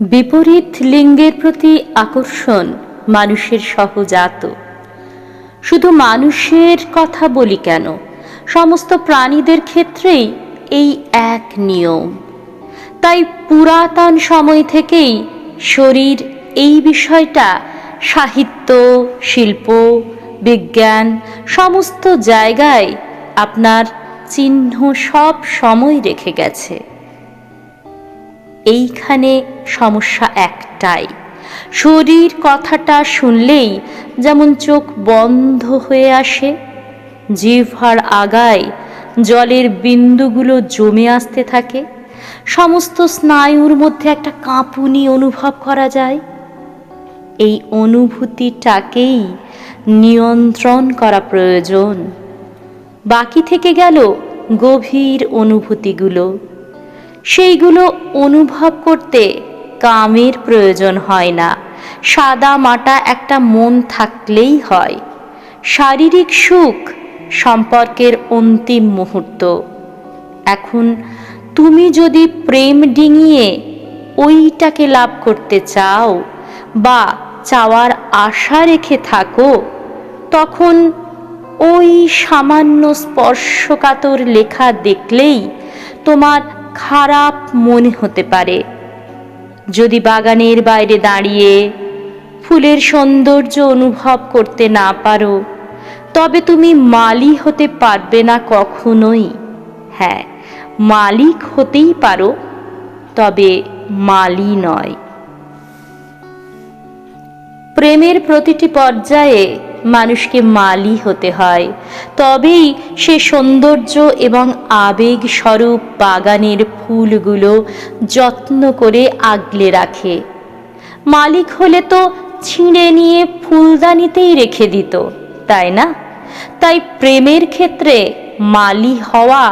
বিপরীত লিঙ্গের প্রতি আকর্ষণ মানুষের সহজাত। শুধু মানুষের কথা বলি কেন, সমস্ত প্রাণীদের ক্ষেত্রেই এই এক নিয়ম। তাই পুরাতন সময় থেকেই শরীর এই বিষয়টা, সাহিত্য, শিল্প, বিজ্ঞান, সমস্ত জায়গায় আপনার চিহ্ন সব সময় রেখে গেছে। এইখানে সমস্যা একটাই। শরীর কথাটা শুনলেই যেমন চোখ বন্ধ হয়ে আসে জিভার আগায় জলের বিন্দুগুলো জমে আসতে থাকে, সমস্ত স্নায়ুর মধ্যে একটা কাঁপুনি অনুভব করা যায়। এই অনুভূতিটাকেই নিয়ন্ত্রণ করা প্রয়োজন। বাকি থেকে গেল গভীর অনুভূতিগুলো। সেইগুলো অনুভব করতে কামের প্রয়োজন হয় না। সাদা মাটা একটা মন থাকলেই হয়। শারীরিক সুখ সম্পর্কের অন্তিম মুহূর্ত। এখন তুমি যদি প্রেম ডিঙিয়ে ওইটাকে লাভ করতে চাও বা চাওয়ার আশা রেখে থাকো, তখন ওই সামান্য স্পর্শকাতর লেখা দেখলেই তোমার খারাপ মনে হতে পারে। যদি বাগানের বাইরে দাঁড়িয়ে ফুলের সৌন্দর্য অনুভব করতে না পারো, তবে তুমি মালি হতে পারবে না কখনোই। হ্যাঁ মালিক হতেই পারো, তবে মালি নয়। প্রেমের প্রতিটি পর্যায়ে মানুষকে মালি হতে হয়। তবেই সে সৌন্দর্য এবং আবেগ স্বরূপ বাগানের ফুলগুলো যত্ন করে আগলে রাখে। মালিক হলে তো ছিঁড়ে নিয়ে ফুলদানিতেই রেখে দিত, তাই না? তাই প্রেমের ক্ষেত্রে মালি হওয়া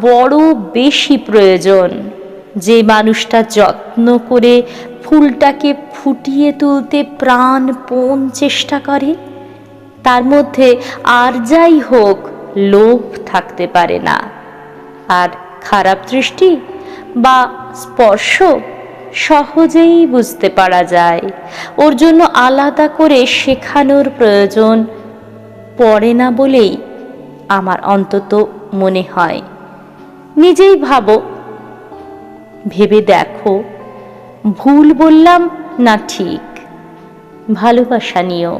বড় বেশি প্রয়োজন। যে মানুষটা যত্ন করে ফুলটাকে ফুটিয়ে তুলতে প্রাণপণ চেষ্টা করে তার মধ্যে আর যাই হোক, লোভ থাকতে পারে না। আর খারাপ দৃষ্টি বা স্পর্শ সহজেই বুঝতে পারা যায়। ওর জন্য আলাদা করে শেখানোর প্রয়োজন পড়ে না বলেই আমার অন্তত মনে হয়। নিজেই ভাবো, ভেবে দেখো, ভুল বললাম না ঠিক। ভালোবাসা নিও